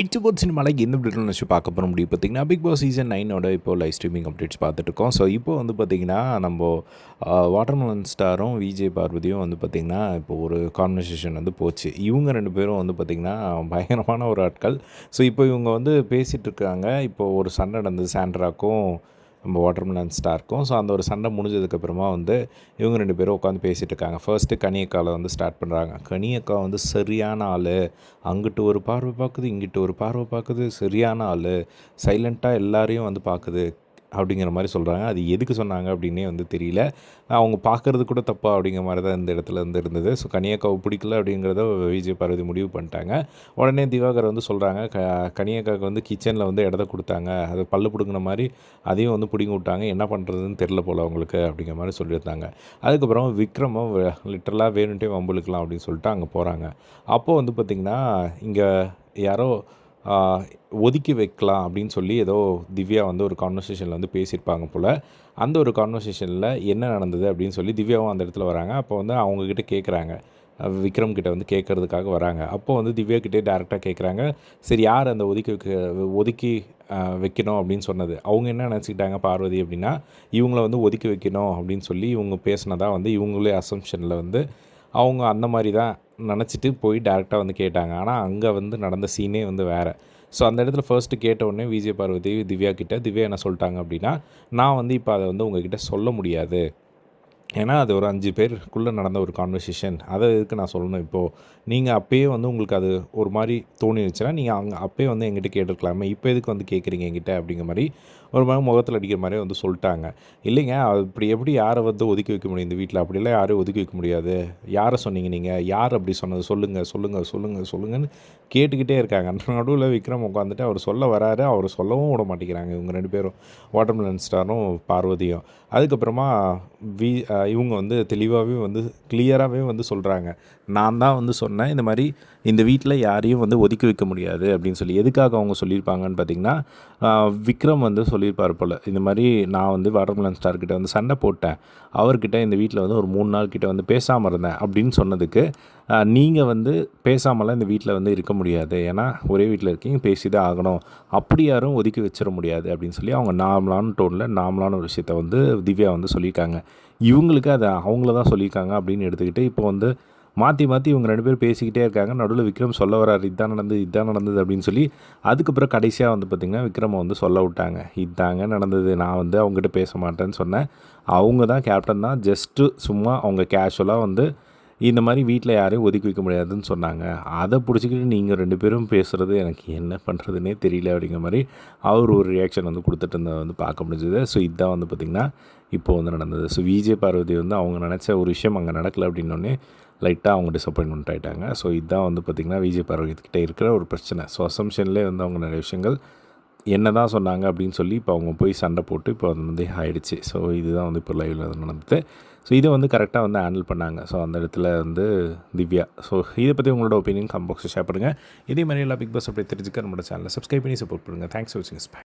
It's boat சினிமாவில் எந்த பிளேட்டில் நினச்சி பார்க்க போகிற முடியும் பார்த்திங்கன்னா பிக் பாஸ் சீசன் நைனோட இப்போ லைவ் ஸ்ட்ரீமிங் அப்டேட்ஸ் பார்த்துட்டு இருக்கோம் ஸோ இப்போ வந்து பார்த்திங்கன்னா நம்ம வாட்டர்மலன் ஸ்டாரும் விஜய் பார்வதியும் வந்து பார்த்திங்கன்னா இப்போ ஒரு கான்வர்சேஷன் வந்து போச்சு. இவங்க ரெண்டு பேரும் வந்து பார்த்திங்கன்னா பயங்கரமான ஒரு ஆட்கள். ஸோ இப்போ இவங்க வந்து பேசிகிட்டு இருக்காங்க இப்போ ஒரு சண்டை நடந்தது சாண்ட்ராக்கும் நம்ம வாட்டர்மெலன் ஸ்டார்க்கும் ஸோ அந்த ஒரு சண்டை முடிஞ்சதுக்கப்புறமா வந்து இவங்க ரெண்டு பேரும் உட்காந்து பேசிகிட்டு இருக்காங்க ஃபர்ஸ்ட்டு கனியக்காவில் வந்து ஸ்டார்ட் பண்ணுறாங்க கனியக்கா வந்து சரியான ஆள். அங்கிட்டு ஒரு பார்வை பார்க்குது இங்கிட்டு ஒரு பார்வை பார்க்குது. சரியான ஆள். சைலண்ட்டாக எல்லாரையும் வந்து பார்க்குது. அப்படிங்கிற மாதிரி சொல்கிறாங்க அது எதுக்கு சொன்னாங்க அப்படின்னே வந்து தெரியல. அவங்க பார்க்குறது கூட தப்பா அப்படிங்கிற மாதிரி தான் இந்த இடத்துல வந்து இருந்தது. ஸோ கனியாக்காவை பிடிக்கல அப்படிங்கிறத விஜய் பார்வதி முடிவு பண்ணிட்டாங்க. உடனே திவாகர் வந்து சொல்கிறாங்க க கனியாக்காவுக்கு வந்து கிச்சனில் வந்து இடத்த கொடுத்தாங்க. அது பல்லு பிடுங்கின மாதிரி அதையும் வந்து பிடிங்கி விட்டாங்க. என்ன பண்ணுறதுன்னு தெரில போல் அவங்களுக்கு அப்படிங்கிற மாதிரி சொல்லியிருந்தாங்க. அதுக்கப்புறம் விக்ரமும் லிட்டரலாக வேணுன்ட்டே வம்புழுக்கலாம் அப்படின்னு சொல்லிட்டு அங்கே போகிறாங்க அப்போது வந்து பார்த்திங்கன்னா இங்கே யாரோ ஒதுக்கி வைக்கலாம் அப்படின்னு சொல்லி ஏதோ திவ்யா வந்து ஒரு கான்வர்சேஷனில் வந்து பேசியிருப்பாங்க போல். அந்த ஒரு கான்வர்சேஷனில் என்ன நடந்தது அப்படின்னு சொல்லி திவ்யாவும் அந்த இடத்துல வராங்க. அப்போ வந்து அவங்கக்கிட்ட கேட்குறாங்க விக்ரம் கிட்ட வந்து கேட்குறதுக்காக வராங்க. அப்போ வந்து திவ்யா கிட்டே டேரெக்டாக கேட்குறாங்க சரி யார் அந்த ஒதுக்கி வைக்க ஒதுக்கி வைக்கணும் அப்படின்னு சொன்னது? அவங்க என்ன நினச்சிக்கிட்டாங்க பார்வதி அப்படின்னா இவங்கள வந்து ஒதுக்கி வைக்கணும் அப்படின்னு சொல்லி இவங்க பேசினதாக வந்து இவங்களே அசம்ஷனில் வந்து அவங்க அந்த மாதிரி தான் நினச்சிட்டு போய் டேரெக்டாக வந்து கேட்டாங்க. ஆனால் அங்கே வந்து நடந்த சீனே வந்து வேறு. ஸோ அந்த இடத்துல ஃபர்ஸ்ட்டு கேட்ட உடனே விஜய் பார்வதி திவ்யா கிட்ட திவ்யா என்ன சொல்லிட்டாங்க அப்படின்னா நான் வந்து இப்போ அதை வந்து உங்ககிட்ட சொல்ல முடியாது. ஏன்னா அது ஒரு அஞ்சு பேருக்குள்ளே நடந்த ஒரு கான்வர்சேஷன் அதை எதுக்கு நான் சொல்லணும்? இப்போது நீங்கள் அப்போயே வந்து உங்களுக்கு அது ஒரு மாதிரி தோணிடுச்சுன்னா நீங்கள் அங்கே அப்போயே வந்து எங்கிட்ட கேட்டிருக்கலாமே. இப்போ எதுக்கு வந்து கேட்குறீங்க எங்கிட்ட அப்படிங்கிற மாதிரி ஒரு மாதிரி முகத்தில் அடிக்கிற மாதிரி வந்து சொல்லிட்டாங்க. இல்லைங்க அப்படி எப்படி யாரை வந்து ஒதுக்கி வைக்க முடியும் இந்த வீட்டில் அப்படிலாம் யாரையும் ஒதுக்கி வைக்க முடியாது. யாரை சொன்னீங்க நீங்கள் யார் அப்படி சொன்னது? சொல்லுங்கள் சொல்லுங்கள் சொல்லுங்கள் சொல்லுங்கன்னு கேட்டுக்கிட்டே இருக்காங்க. நடுவில் விக்ரம் உட்காந்துட்டு அவர் சொல்ல வராரு. அவர் சொல்லவும் விட மாட்டேங்கிறாங்க. இவங்க ரெண்டு பேரும் வாட்டர்மெலன் ஸ்டாரும் பார்வதியும். அதுக்கப்புறமா வி இவங்க வந்து தெளிவாகவே வந்து கிளியராகவே வந்து சொல்கிறாங்க நான் தான் வந்து சொன்னேன் இந்த மாதிரி இந்த வீட்டில் யாரையும் வந்து ஒதுக்கி வைக்க முடியாது அப்படின்னு சொல்லி. எதுக்காக அவங்க சொல்லியிருப்பாங்கன்னு பார்த்திங்கன்னா விக்ரம் வந்து சொல்லியிருப்பார் போல். இந்த மாதிரி நான் வந்து வாட்டர்மலன் ஸ்டார்கிட்ட வந்து சண்டை போட்டேன். அவர்கிட்ட இந்த வீட்டில் வந்து ஒரு மூணு நாள் கிட்ட வந்து பேசாமல் இருந்தேன் அப்படின்னு சொன்னதுக்கு நீங்கள் வந்து பேசாமலாம் இந்த வீட்டில் வந்து இருக்க முடியாது. ஏன்னா ஒரே வீட்டில் இருக்கீங்க பேசி தான் ஆகணும். அப்படி யாரும் ஒதுக்கி வச்சிட முடியாது அப்படின்னு சொல்லி அவங்க நார்மலான டோனில் நார்மலான ஒரு விஷயத்த வந்து திவ்யா வந்து சொல்லியிருக்காங்க. இவங்களுக்கு அதை அவங்கள தான் சொல்லியிருக்காங்க அப்படின்னு எடுத்துக்கிட்டு இப்போ வந்து மாற்றி மாற்றி இவங்க ரெண்டு பேரும் பேசிக்கிட்டே இருக்காங்க. நடுவில் விக்ரம் சொல்ல வராரு இதான் நடந்தது இதான் நடந்தது அப்படின்னு சொல்லி அதுக்கப்புறம் கடைசியாக வந்து பார்த்திங்கன்னா விக்ரமை வந்து சொல்ல விட்டாங்க. இதாங்க நடந்தது நான் வந்து அவங்ககிட்ட பேச மாட்டேன்னு சொன்னேன். அவங்க தான் கேப்டன் தான் ஜஸ்ட்டு சும்மா அவங்க கேஷுவலாக வந்து இந்த மாதிரி வீட்டில் யாரையும் ஒதுக்கி வைக்க முடியாதுன்னு சொன்னாங்க. அதை பிடிச்சிக்கிட்டு நீங்கள் ரெண்டு பேரும் பேசுகிறது எனக்கு என்ன பண்ணுறதுனே தெரியல அப்படிங்கிற மாதிரி அவர் ஒரு ரியாக்ஷன் வந்து கொடுத்துட்டு இருந்த வந்து பார்க்க முடிஞ்சது. ஸோ இதுதான் வந்து பார்த்திங்கன்னா இப்போ வந்து நடந்தது. ஸோ விஜய் பார்வதி வந்து அவங்க நினச்ச ஒரு விஷயம் அங்கே நடக்கலை அப்படின்னோடனே லைட்டாக அவங்க டிசப்பாயின்மெண்ட் ஆகிட்டாங்க ஸோ இதுதான் வந்து பார்த்திங்கன்னா விஜய் பார்வதிக்கிட்ட இருக்கிற ஒரு பிரச்சனை. ஸோ அசம்ஷன்லேயே வந்து அவங்க நிறைய விஷயங்கள் என்ன தான் சொன்னாங்க அப்படின்னு சொல்லி இப்போ அவங்க போய் சண்டை போட்டு இப்போ அது வந்து ஆயிடுச்சு. ஸோ இதுதான் வந்து இப்போ லைவில் நடந்தது. ஸோ இதை வந்து கரெக்டாக வந்து ஹேண்டில் பண்ணாங்க. ஸோ அந்த இடத்துல வந்து திவ்யா. ஸோ இதை பற்றி உங்களோட ஒப்பீனியன் கம்பாக்ஸில் ஷேர் பண்ணுங்கள் இதே மாதிரி எல்லா பிக் பாஸ் அப்படி தெரிஞ்சுக்க நம்மளோட சேனலில் சப்ஸ்கிரைப் பண்ணி சப்போர்ட் பண்ணுங்கள் தேங்க்ஸ் ஃபார் வாட்சிங்